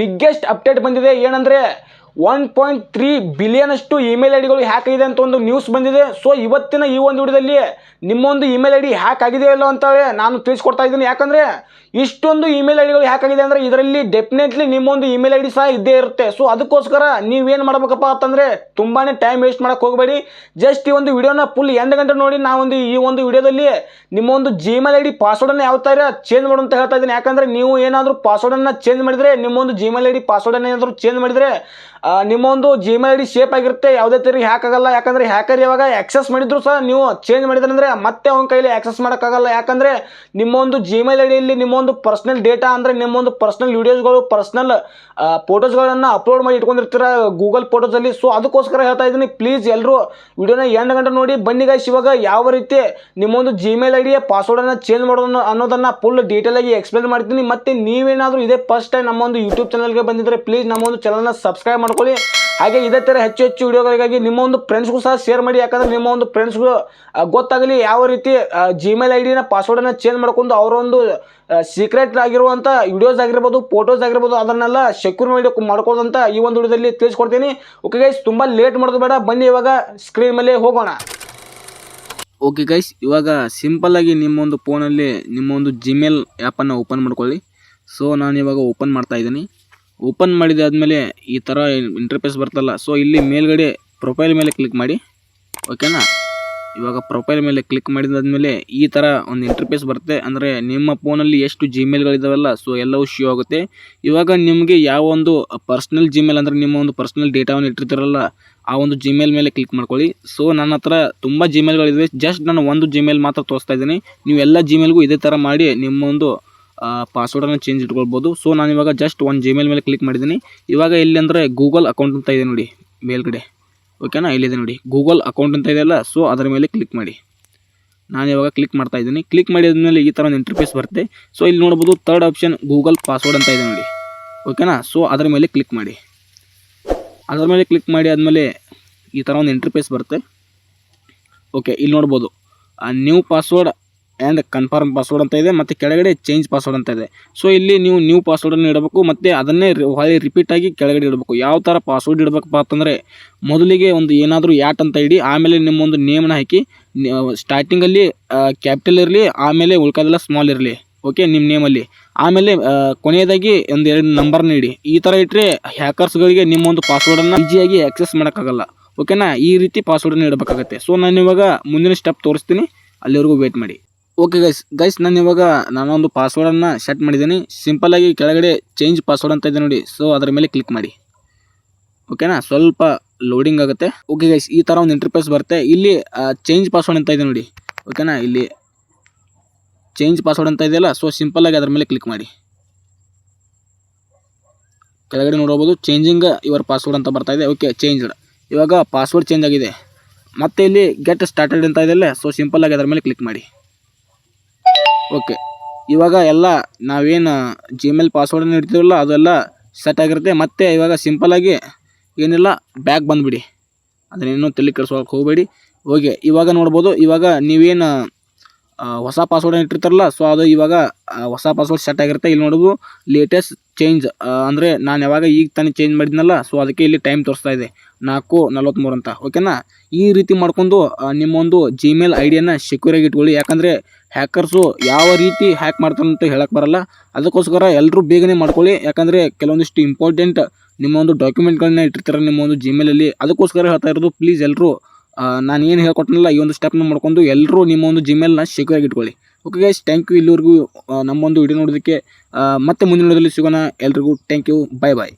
Biggest update ಬಂದಿದೆ. ಏನಂದರೆ one point three billion ಅಷ್ಟು ಇಮೇಲ್ ಐ ಡಿಗಳು ಹ್ಯಾಕ್ ಆಗಿದೆ ಅಂತ ಒಂದು ನ್ಯೂಸ್ ಬಂದಿದೆ. ಸೊ ಇವತ್ತಿನ ಈ ಒಂದು ವಿಡಿಯೋದಲ್ಲಿ ನಿಮ್ಮೊಂದು ಇಮೇಲ್ ಐ ಡಿ ಹ್ಯಾಕ್ ಆಗಿದೆಯಲ್ಲ ಇಲ್ಲೋ ಅಂತೇಳಿ ನಾನು ತಿಳಿಸ್ಕೊಡ್ತಾ ಇದ್ದೀನಿ. ಯಾಕಂದರೆ ಇಷ್ಟೊಂದು ಇಮೇಲ್ ಐ ಡಿಗಳು ಯಾಕಾಗಿದೆ ಅಂದರೆ ಇದರಲ್ಲಿ ಡೆಫಿನೆಟ್ಲಿ ನಿಮ್ಮೊಂದು ಇಮೇಲ್ ಐ ಡಿ ಸಹ ಇದ್ದೇ ಇರುತ್ತೆ. ಸೊ ಅದಕ್ಕೋಸ್ಕರ ನೀವೇನು ಮಾಡ್ಬೇಕಪ್ಪ ಅಂತಂದರೆ ತುಂಬಾ ಟೈಮ್ ವೇಸ್ಟ್ ಮಾಡೋಕೆ ಹೋಗಬೇಡಿ. ಜಸ್ಟ್ ಈ ಒಂದು ವಿಡಿಯೋನ ಫುಲ್ ಎಂಟು ಗಂಟೆ ನೋಡಿ ನಾವೊಂದು ಈ ಒಂದು ವಿಡಿಯೋದಲ್ಲಿ ನಿಮ್ಮ ಒಂದು ಜಿಮೇಲ್ ಐ ಡಿ ಪಾಸ್ವರ್ಡನ್ನು ಯಾವ ಥರ ಚೇಂಜ್ ಮಾಡು ಅಂತ ಹೇಳ್ತಾ ಇದ್ದೀನಿ. ಯಾಕಂದರೆ ನೀವು ಏನಾದರೂ ಪಾಸ್ವರ್ಡನ್ನು ಚೇಂಜ್ ಮಾಡಿದರೆ, ನಿಮ್ಮೊಂದು ಜಿಮೇಲ್ ಐ ಡಿ ಪಾಸ್ವರ್ಡನ್ನು ಏನಾದರೂ ಚೇಂಜ್ ಮಾಡಿದರೆ ನಿಮ್ಮೊಂದು ಜಿಮೇಲ್ ಐ ಡಿ ಶೇಪ್ ಆಗಿರುತ್ತೆ, ಯಾವುದೇ ಥರ ಹ್ಯಾಕ್ ಆಗಲ್ಲ. ಯಾಕಂದರೆ ಹ್ಯಾಕರ್ ಯಾವಾಗ ಆಕ್ಸೆಸ್ ಮಾಡಿದ್ರು ಸಹ ನೀವು ಚೇಂಜ್ ಮಾಡಿದ್ರೆ ಮತ್ತೆ ಅವನ ಕೈಲಿ ಆಕ್ಸೆಸ್ ಮಾಡೋಕ್ಕಾಗಲ್ಲ. ಯಾಕಂದರೆ ನಿಮ್ಮೊಂದು ಜಿಮೇಲ್ ಐ ಡಿಯಲ್ಲಿ ನಿಮ್ಮೊಂದು ಪರ್ಸ್ನಲ್ ಡೇಟಾ ಅಂದರೆ ನಿಮ್ಮೊಂದು ಪರ್ಸ್ನಲ್ ವೀಡಿಯೋಸ್ಗಳು ಪರ್ಸ್ನಲ್ ಫೋಟೋಸ್ಗಳನ್ನು ಅಪ್ಲೋಡ್ ಮಾಡಿ ಇಟ್ಕೊಂಡಿರ್ತೀರ ಗೂಗಲ್ ಫೋಟೋಸಲ್ಲಿ ಸೊ ಅದಕ್ಕೋಸ್ಕರ ಹೇಳ್ತಾ ಇದ್ದೀನಿ ಪ್ಲೀಸ್ ಎಲ್ಲರೂ ವಿಡಿಯೋನ ಎಂಟು ಗಂಟೆ ನೋಡಿ. ಬನ್ನಿ ಗೈಸ್ ಇವಾಗ ಯಾವ ರೀತಿ ನಿಮ್ಮೊಂದು ಜಿಮೇಲ್ ಐ ಡಿಯ ಪಾಸ್ವರ್ಡನ್ನು ಚೇಂಜ್ ಮಾಡೋದನ್ನು ಅನ್ನೋದನ್ನು ಫುಲ್ ಡೀಟೇಲಾಗಿ ಎಕ್ಸ್ಪ್ಲೇನ್ ಮಾಡ್ತೀನಿ. ಮತ್ತು ನೀವೇನಾದರೂ ಇದೇ ಫಸ್ಟ್ ಟೈಮ್ ನಮ್ಮೊಂದು ಯೂಟ್ಯೂಬ್ ಚಾನಲ್ಗೆ ಬಂದಿದ್ದರೆ ಪ್ಲೀಸ್ ನಮ್ಮೊಂದು ಚಾನಲ್ನ ಸಬ್ಸ್ಕ್ರೈಬ್ ಮಾಡ್ಕೊಳ್ಳಿ. ಹಾಗೆ ಇದೇ ಥರ ಹೆಚ್ಚು ಹೆಚ್ಚು ವಿಡಿಯೋಗಳಿಗಾಗಿ ನಿಮ್ಮ ಒಂದು ಫ್ರೆಂಡ್ಸ್ಗೂ ಸಹ ಶೇರ್ ಮಾಡಿ. ಯಾಕಂದರೆ ನಿಮ್ಮ ಒಂದು ಫ್ರೆಂಡ್ಸ್ಗೂ ಗೊತ್ತಾಗಲಿ ಯಾವ ರೀತಿ ಜಿಮೇಲ್ ಐ ಡಿನ ಪಾಸ್ವರ್ಡನ್ನು ಚೇಂಜ್ ಮಾಡ್ಕೊಂಡು ಅವರೊಂದು ಸೀಕ್ರೆಟ್ ಆಗಿರುವಂಥ ವಿಡಿಯೋಸ್ ಆಗಿರ್ಬೋದು ಫೋಟೋಸ್ ಆಗಿರ್ಬೋದು, ಅದನ್ನೆಲ್ಲ ಸೆಕ್ಯೂರ್ ಮಾಡಿ ಮಾಡ್ಕೊಳ್ಳೋದಂತ ಈ ಒಂದು ವಿಡಿಯೋದಲ್ಲಿ ತಿಳಿಸ್ಕೊಡ್ತೀನಿ. ಓಕೆ ಗೈಸ್ ತುಂಬ ಲೇಟ್ ಮಾಡೋದು ಬೇಡ. ಬನ್ನಿ ಇವಾಗ ಸ್ಕ್ರೀನ್ ಮೇಲೆ ಹೋಗೋಣ. ಓಕೆ ಗೈಸ್ ಇವಾಗ ಸಿಂಪಲ್ಲಾಗಿ ನಿಮ್ಮೊಂದು ಫೋನಲ್ಲಿ ನಿಮ್ಮೊಂದು ಜಿಮೇಲ್ ಆ್ಯಪನ್ನು ಓಪನ್ ಮಾಡ್ಕೊಳ್ಳಿ. ಸೊ ನಾನು ಇವಾಗ ಓಪನ್ ಮಾಡ್ತಾ ಇದ್ದೀನಿ. ಓಪನ್ ಮಾಡಿದಾದ್ಮೇಲೆ ಈ ಥರ ಇಂಟರ್ಫೇಸ್ ಬರ್ತಲ್ಲ. ಸೊ ಇಲ್ಲಿ ಮೇಲ್ಗಡೆ ಪ್ರೊಫೈಲ್ ಮೇಲೆ ಕ್ಲಿಕ್ ಮಾಡಿ. ಓಕೆನಾ ಇವಾಗ ಪ್ರೊಫೈಲ್ ಮೇಲೆ ಕ್ಲಿಕ್ ಮಾಡಿದಾದಮೇಲೆ ಈ ಥರ ಒಂದು ಇಂಟರ್ಫೇಸ್ ಬರುತ್ತೆ. ಅಂದರೆ ನಿಮ್ಮ ಫೋನಲ್ಲಿ ಎಷ್ಟು ಜಿಮೇಲ್ಗಳಿದಾವಲ್ಲ ಸೊ ಎಲ್ಲವೂ ಶೋ ಆಗುತ್ತೆ. ಇವಾಗ ನಿಮಗೆ ಯಾವ ಒಂದು ಪರ್ಸ್ನಲ್ ಜಿಮೇಲ್ ಅಂದರೆ ನಿಮ್ಮ ಒಂದು ಪರ್ಸ್ನಲ್ ಡೇಟಾವನ್ನು ಇಟ್ಟಿರ್ತಾರಲ್ಲ, ಆ ಒಂದು ಜಿಮೇಲ್ ಮೇಲೆ ಕ್ಲಿಕ್ ಮಾಡ್ಕೊಳ್ಳಿ. ಸೊ ನನ್ನ ಹತ್ರ ತುಂಬ ಜಿಮೇಲ್ಗಳಿವೆ ಜಸ್ಟ್ ನಾನು ಒಂದು ಜಿಮೇಲ್ ಮಾತ್ರ ತೋರಿಸ್ತಾ ಇದ್ದೀನಿ. ನೀವು ಎಲ್ಲ ಜಿಮೇಲ್ಗೂ ಇದೇ ಥರ ಮಾಡಿ ನಿಮ್ಮ ಒಂದು ಪಾಸ್ವರ್ಡನ್ನು ಚೇಂಜ್ ಇಟ್ಕೊಳ್ಬೋದು. ಸೊ ನಾನು ಇವಾಗ ಜಸ್ಟ್ ಒಂದು ಜಿಮೇಲ್ ಮೇಲೆ ಕ್ಲಿಕ್ ಮಾಡಿದ್ದೀನಿ. ಇವಾಗ ಇಲ್ಲಿ ಅಂದರೆ ಗೂಗಲ್ ಅಕೌಂಟ್ ಅಂತ ಇದೆ ನೋಡಿ ಮೇಲ್ಗಡೆ ಓಕೆನಾ ಇಲ್ಲಿದೆ ನೋಡಿ. ಗೂಗಲ್ ಅಕೌಂಟ್ ಅಂತ ಇದೆಯಲ್ಲ ಸೊ ಅದರ ಮೇಲೆ ಕ್ಲಿಕ್ ಮಾಡಿ. ನಾನು ಇವಾಗ ಕ್ಲಿಕ್ ಮಾಡ್ತಾ ಇದ್ದೀನಿ. ಕ್ಲಿಕ್ ಮಾಡಿದ್ಮೇಲೆ ಈ ಥರ ಒಂದು ಇಂಟರ್ಫೇಸ್ ಬರುತ್ತೆ. ಸೊ ಇಲ್ಲಿ ನೋಡ್ಬೋದು ತರ್ಡ್ ಆಪ್ಷನ್ ಗೂಗಲ್ ಪಾಸ್ವರ್ಡ್ ಅಂತ ಇದೆ ನೋಡಿ. ಓಕೆನಾ ಸೊ ಅದರ ಮೇಲೆ ಕ್ಲಿಕ್ ಮಾಡಿ. ಅದರ ಮೇಲೆ ಕ್ಲಿಕ್ ಮಾಡಿ ಆದಮೇಲೆ ಈ ಥರ ಒಂದು ಇಂಟರ್ಫೇಸ್ ಬರುತ್ತೆ. ಓಕೆ ಇಲ್ಲಿ ನೋಡ್ಬೋದು. New password and confirm password ಅಂತ ಇದೆ, ಮತ್ತು ಕೆಳಗಡೆ ಚೇಂಜ್ ಪಾಸ್ವರ್ಡ್ ಅಂತ ಇದೆ. ಸೊ ಇಲ್ಲಿ ನೀವು ನ್ಯೂ ಪಾಸ್ವರ್ಡನ್ನು ಇಡಬೇಕು, ಮತ್ತು ಅದನ್ನೇ ಹೊಳೆ ರಿಪೀಟ್ ರಿಪೀಟಾಗಿ ಕೆಳಗಡೆ ಇಡಬೇಕು. ಯಾವ ಥರ ಪಾಸ್ವರ್ಡ್ ಇಡಬೇಕಪ್ಪ ಅಂತಂದರೆ ಮೊದಲಿಗೆ ಒಂದು ಏನಾದರೂ ಯಾಟ್ ಅಂತ ಇಡಿ, ಆಮೇಲೆ ನಿಮ್ಮೊಂದು ನೇಮನ್ನ ಹಾಕಿ ಸ್ಟಾರ್ಟಿಂಗಲ್ಲಿ ಕ್ಯಾಪಿಟಲ್ ಇರಲಿ, ಆಮೇಲೆ ಉಳ್ಕೋದೆಲ್ಲ ಸ್ಮಾಲ್ ಇರಲಿ ಓಕೆ ನಿಮ್ಮ ನೇಮಲ್ಲಿ ಆಮೇಲೆ ಕೊನೆಯದಾಗಿ ಒಂದು ಎರಡು ನಂಬರ್ನ ಇಡಿ. ಈ ಥರ ಇಟ್ಟರೆ ಹ್ಯಾಕರ್ಸ್ಗಳಿಗೆ ನಿಮ್ಮೊಂದು ಪಾಸ್ವರ್ಡನ್ನು ಈಸಿಯಾಗಿ ಆಕ್ಸೆಸ್ ಮಾಡೋಕ್ಕಾಗಲ್ಲ ಓಕೆನಾ ಈ ರೀತಿ ಪಾಸ್ವರ್ಡನ್ನು ಇಡಬೇಕಾಗತ್ತೆ. ಸೊ ನಾನು ಇವಾಗ ಮುಂದಿನ ಸ್ಟೆಪ್ ತೋರಿಸ್ತೀನಿ. ಅಲ್ಲಿವರೆಗೂ ವೇಟ್ ಮಾಡಿ. ಓಕೆ ಗೈಸ್ ಗೈಸ್ ನಾನು ಇವಾಗ ನಾನೊಂದು ಪಾಸ್ವರ್ಡನ್ನು ಸೆಟ್ ಮಾಡಿದ್ದೀನಿ. ಸಿಂಪಲ್ಲಾಗಿ ಕೆಳಗಡೆ ಚೇಂಜ್ ಪಾಸ್ವರ್ಡ್ ಅಂತ ಇದೆ ನೋಡಿ. ಸೊ ಅದರ ಮೇಲೆ ಕ್ಲಿಕ್ ಮಾಡಿ. ಓಕೆನಾ ಸ್ವಲ್ಪ ಲೋಡಿಂಗ್ ಆಗುತ್ತೆ. ಓಕೆ ಗೈಸ್ ಈ ಥರ ಒಂದು ಇಂಟರ್ಫೇಸ್ ಬರುತ್ತೆ. ಇಲ್ಲಿ ಚೇಂಜ್ ಪಾಸ್ವರ್ಡ್ ಅಂತ ಇದೆ ನೋಡಿ. ಓಕೆನಾ ಇಲ್ಲಿ ಚೇಂಜ್ ಪಾಸ್ವರ್ಡ್ ಅಂತ ಇದೆಯಲ್ಲ ಸೊ ಸಿಂಪಲ್ಲಾಗಿ ಅದರ ಮೇಲೆ ಕ್ಲಿಕ್ ಮಾಡಿ. ಕೆಳಗಡೆ ನೋಡಬಹುದು ಚೇಂಜಿಂಗ್ ಯುವರ್ ಪಾಸ್ವರ್ಡ್ ಅಂತ ಬರ್ತಾ ಇದೆ. ಓಕೆ ಚೇಂಜ್ಡ್ ಇವಾಗ ಪಾಸ್ವರ್ಡ್ ಚೇಂಜ್ ಆಗಿದೆ. ಮತ್ತೆ ಇಲ್ಲಿ ಗೆಟ್ ಸ್ಟಾರ್ಟೆಡ್ ಅಂತ ಇದೆಯಲ್ಲ ಸೊ ಸಿಂಪಲ್ಲಾಗಿ ಅದರ ಮೇಲೆ ಕ್ಲಿಕ್ ಮಾಡಿ. ಓಕೆ. ಇವಾಗ ಎಲ್ಲ ನಾವೇನು ಜಿಮೇಲ್ ಪಾಸ್ವರ್ಡನ್ನು ಇಡ್ತೀವಲ್ಲ ಅದೆಲ್ಲ ಸೆಟ್ ಆಗಿರುತ್ತೆ. ಮತ್ತೆ ಇವಾಗ ಸಿಂಪಲ್ಲಾಗಿ ಏನಿಲ್ಲ ಬ್ಯಾಗ್ ಬಂದುಬಿಡಿ. ಅದನ್ನೇನು ತಲೆ ಕೆಡಿಸ್ಕೊಳಕ್ಕೆ ಹೋಗಬೇಡಿ. ಓಕೆ, ಇವಾಗ ನೋಡ್ಬೋದು. ಇವಾಗ ನೀವೇನು ಹೊಸ ಪಾಸ್ವರ್ಡನ್ನು ಇಟ್ಟಿರ್ತಾರಲ್ಲ ಸೊ ಅದು ಇವಾಗ ಹೊಸ ಪಾಸ್ವರ್ಡ್ ಸೆಟ್ ಆಗಿರುತ್ತೆ. ಇಲ್ಲಿ ನೋಡೋದು ಲೇಟೆಸ್ಟ್ ಚೇಂಜ್ ಅಂದರೆ ನಾನು ಯಾವಾಗ ಈಗ ತಾನೇ ಚೇಂಜ್ ಮಾಡಿದ್ನಲ್ಲ ಸೊ ಅದಕ್ಕೆ ಇಲ್ಲಿ ಟೈಮ್ ತೋರಿಸ್ತಾ ಇದೆ. ನಾಲ್ಕು ನಲ್ವತ್ತ್ಮೂರು ಅಂತ ಓಕೆನಾ ಈ ರೀತಿ ಮಾಡ್ಕೊಂಡು ನಿಮ್ಮೊಂದು ಜಿಮೇಲ್ ಐ ಡಿಯನ್ನು ಸೆಕ್ಯೂರಾಗಿ ಇಟ್ಕೊಳ್ಳಿ. ಯಾಕಂದರೆ ಹ್ಯಾಕರ್ಸು ಯಾವ ರೀತಿ ಹ್ಯಾಕ್ ಮಾಡ್ತಾರೆ ಅಂತ ಹೇಳಕ್ಕೆ ಬರಲ್ಲ. ಅದಕ್ಕೋಸ್ಕರ ಎಲ್ಲರೂ ಬೇಗನೆ ಮಾಡ್ಕೊಳ್ಳಿ. ಯಾಕಂದರೆ ಕೆಲವೊಂದಿಷ್ಟು ಇಂಪಾರ್ಟೆಂಟ್ ನಿಮ್ಮ ಒಂದು ಡಾಕ್ಯುಮೆಂಟ್ಗಳನ್ನ ಇಟ್ಟಿರ್ತಾರೆ, ನಿಮ್ಮ ಒಂದು ಜಿಮೇಲಲ್ಲಿ ಅದಕ್ಕೋಸ್ಕರ ಹೇಳ್ತಾ ಇರೋದು ಪ್ಲೀಸ್ ಎಲ್ಲರೂ ನಾನು ಏನು ಹೇಳ್ಕೊಟ್ಟನಲ್ಲ, ಈ ಒಂದು ಸ್ಟೆಪ್ನ ಮಾಡ್ಕೊಂಡು ಎಲ್ಲರೂ ನಿಮ್ಮ ಒಂದು ಜಿಮೇಲ್ನ ಸೆಕ್ಯೂರಾಗಿ ಇಟ್ಕೊಳ್ಳಿ. ಓಕೆ ಗೈಸ್ ಥ್ಯಾಂಕ್ ಯು ಇಲ್ಲಿವರೆಗೂ ನಮ್ಮೊಂದು ವಿಡಿಯೋ ನೋಡೋದಕ್ಕೆ ಮತ್ತೆ ಮುಂದಿನ ವಿಡಿಯೋದಲ್ಲಿ ಸಿಗೋಣ. ಎಲ್ರಿಗೂ ಥ್ಯಾಂಕ್ ಯು ಬಾಯ್ ಬಾಯ್